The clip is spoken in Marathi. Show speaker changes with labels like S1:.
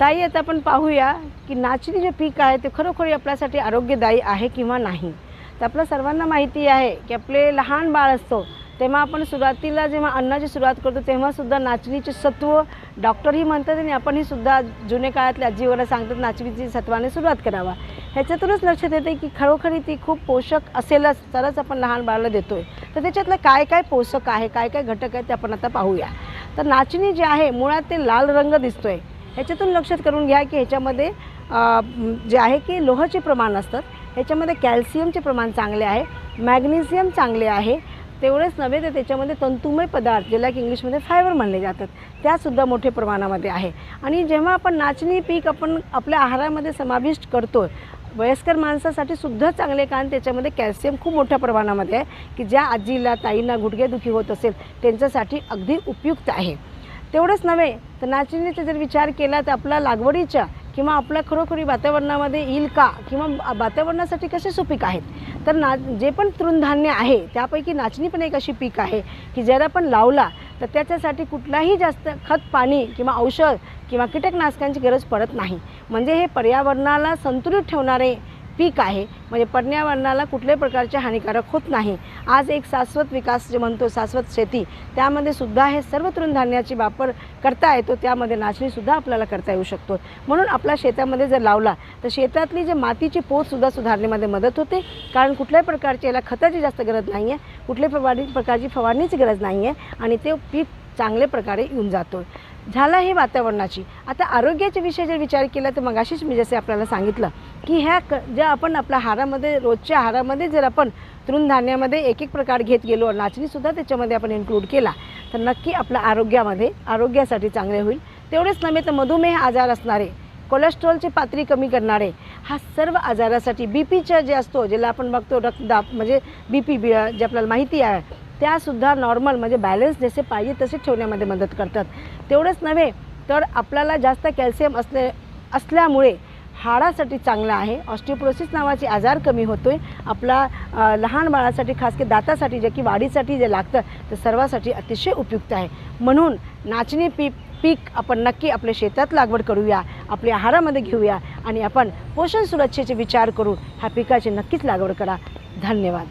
S1: ताई आता आपण पाहूया की नाचणी जे पीक आहे ते खरोखर आपल्यासाठी आरोग्यदायी आहे किंवा नाही? तर आपल्या सर्वांना माहिती आहे की आपले लहान बाळ असतो तेव्हा आपण सुरुवातीला जेव्हा अन्नाची सुरुवात करतो तेव्हासुद्धा नाचणीचे सत्व डॉक्टरही म्हणतात आणि आपणही सुद्धा जुने काळातल्या आजी सांगतात नाचणीची सत्वाने सुरुवात करावा. ह्याच्यातूनच लक्षात येते की खरोखरी ती खूप पोषक असेलच तरच आपण लहान बाळाला देतोय. तर त्याच्यातलं काय काय पोषक आहे काय काय घटक आहे ते आपण आता पाहूया. तर नाचणी जे आहे मुळात ते लाल रंग दिसतोय. ह्याच्यातून लक्षात करून घ्या की ह्याच्यामध्ये जे आहे की लोहाचे प्रमाण असतात. ह्याच्यामध्ये कॅल्शियमचे प्रमाण चांगले आहे मॅग्नेशियम चांगले आहे. तेवढेच नव्हे तर त्याच्यामध्ये तंतुमय पदार्थ ज्याला की इंग्लिशमध्ये फायबर म्हणले जातात त्यासुद्धा मोठ्या प्रमाणामध्ये आहे. आणि जेव्हा आपण नाचणी पीक आपण आपल्या आहारामध्ये समाविष्ट करतो वयस्कर माणसासाठी सुद्धा चांगले कारण त्याच्यामध्ये कॅल्शियम खूप मोठ्या प्रमाणामध्ये आहे की ज्या आजीला ताईंना गुडघेदुखी होत असेल त्यांच्यासाठी अगदी उपयुक्त आहे. तेवढंच नव्हे तर नाचणीचा जर विचार केला तर आपला लागवडीच्या किंवा आपल्या खरोखरी वातावरणामध्ये येईल का? किंवा वातावरणासाठी कसे सुपीक आहेत? तर ना जे पण तृणधान्य आहे त्यापैकी नाचणी पण एक अशी पीक आहे की जर आपण लावला तर त्याच्यासाठी कुठलाही जास्त खत पाणी किंवा औषध किंवा कीटकनाशकांची गरज पडत नाही. म्हणजे हे पर्यावरणाला संतुलित ठेवणारे पीक आहे. म्हणजे पर्यावरणाला कुठल्याही प्रकारचे हानिकारक होत नाही. आज एक शाश्वत विकास जे म्हणतो शाश्वत शेती त्यामध्ये सुद्धा हे सर्व तृणधान्याची वापर करता येतो त्यामध्ये नाचणीसुद्धा आपल्याला करता येऊ शकतो. म्हणून आपल्या शेतामध्ये जर लावला तर शेतातली जे मातीची पोतसुद्धा सुधारण्यामध्ये मदत होते. कारण कुठल्याही प्रकारची याला खताची जास्त गरज नाही आहे कुठल्याही फवारणी प्रकारची फवारणीची गरज नाही आहे आणि ते पीक चांगल्या प्रकारे येऊन जातो. झालं हे वातावरणाची. आता आरोग्याच्या विषयी जर विचार केला तर मगाशीच मी जसे आपल्याला सांगितलं की ह्या क ज्या आपण आपल्या आहारामध्ये रोजच्या आहारामध्ये जर आपण तृणधान्यामध्ये एक एक प्रकार घेत गेलो नाचणीसुद्धा त्याच्यामध्ये आपण इन्क्लूड केला तर नक्की आपल्या आरोग्यामध्ये आरोग्यासाठी चांगले होईल. तेवढेच नव्हे तर मधुमेह आजार असणारे कोलेस्ट्रॉलची पातळी कमी करणारे हा सर्व आजारासाठी बी पीच्या जे असतो ज्याला आपण बघतो रक्तदाब म्हणजे बी पी बी जे आपल्याला माहिती आहे त्यासुद्धा नॉर्मल म्हणजे बॅलन्स जसे पाहिजे तसे ठेवण्यामध्ये मदत करतात. तेवढंच नव्हे तर आपल्याला जास्त कॅल्शियम असले असल्यामुळे हाडासाठी चांगलं आहे. ऑस्टिओप्रोसिस नावाचे आजार कमी होतो आहे आपला लहान बाळासाठी खास की दातासाठी जे की वाढीसाठी जे लागतं ते सर्वासाठी अतिशय उपयुक्त आहे. म्हणून नाचणी पीक पीक आपण नक्की आपल्या शेतात लागवड करूया आपल्या आहारामध्ये घेऊया आणि आपण पोषण सुरक्षेचे विचार करून ह्या पिकाची नक्कीच लागवड करा. धन्यवाद.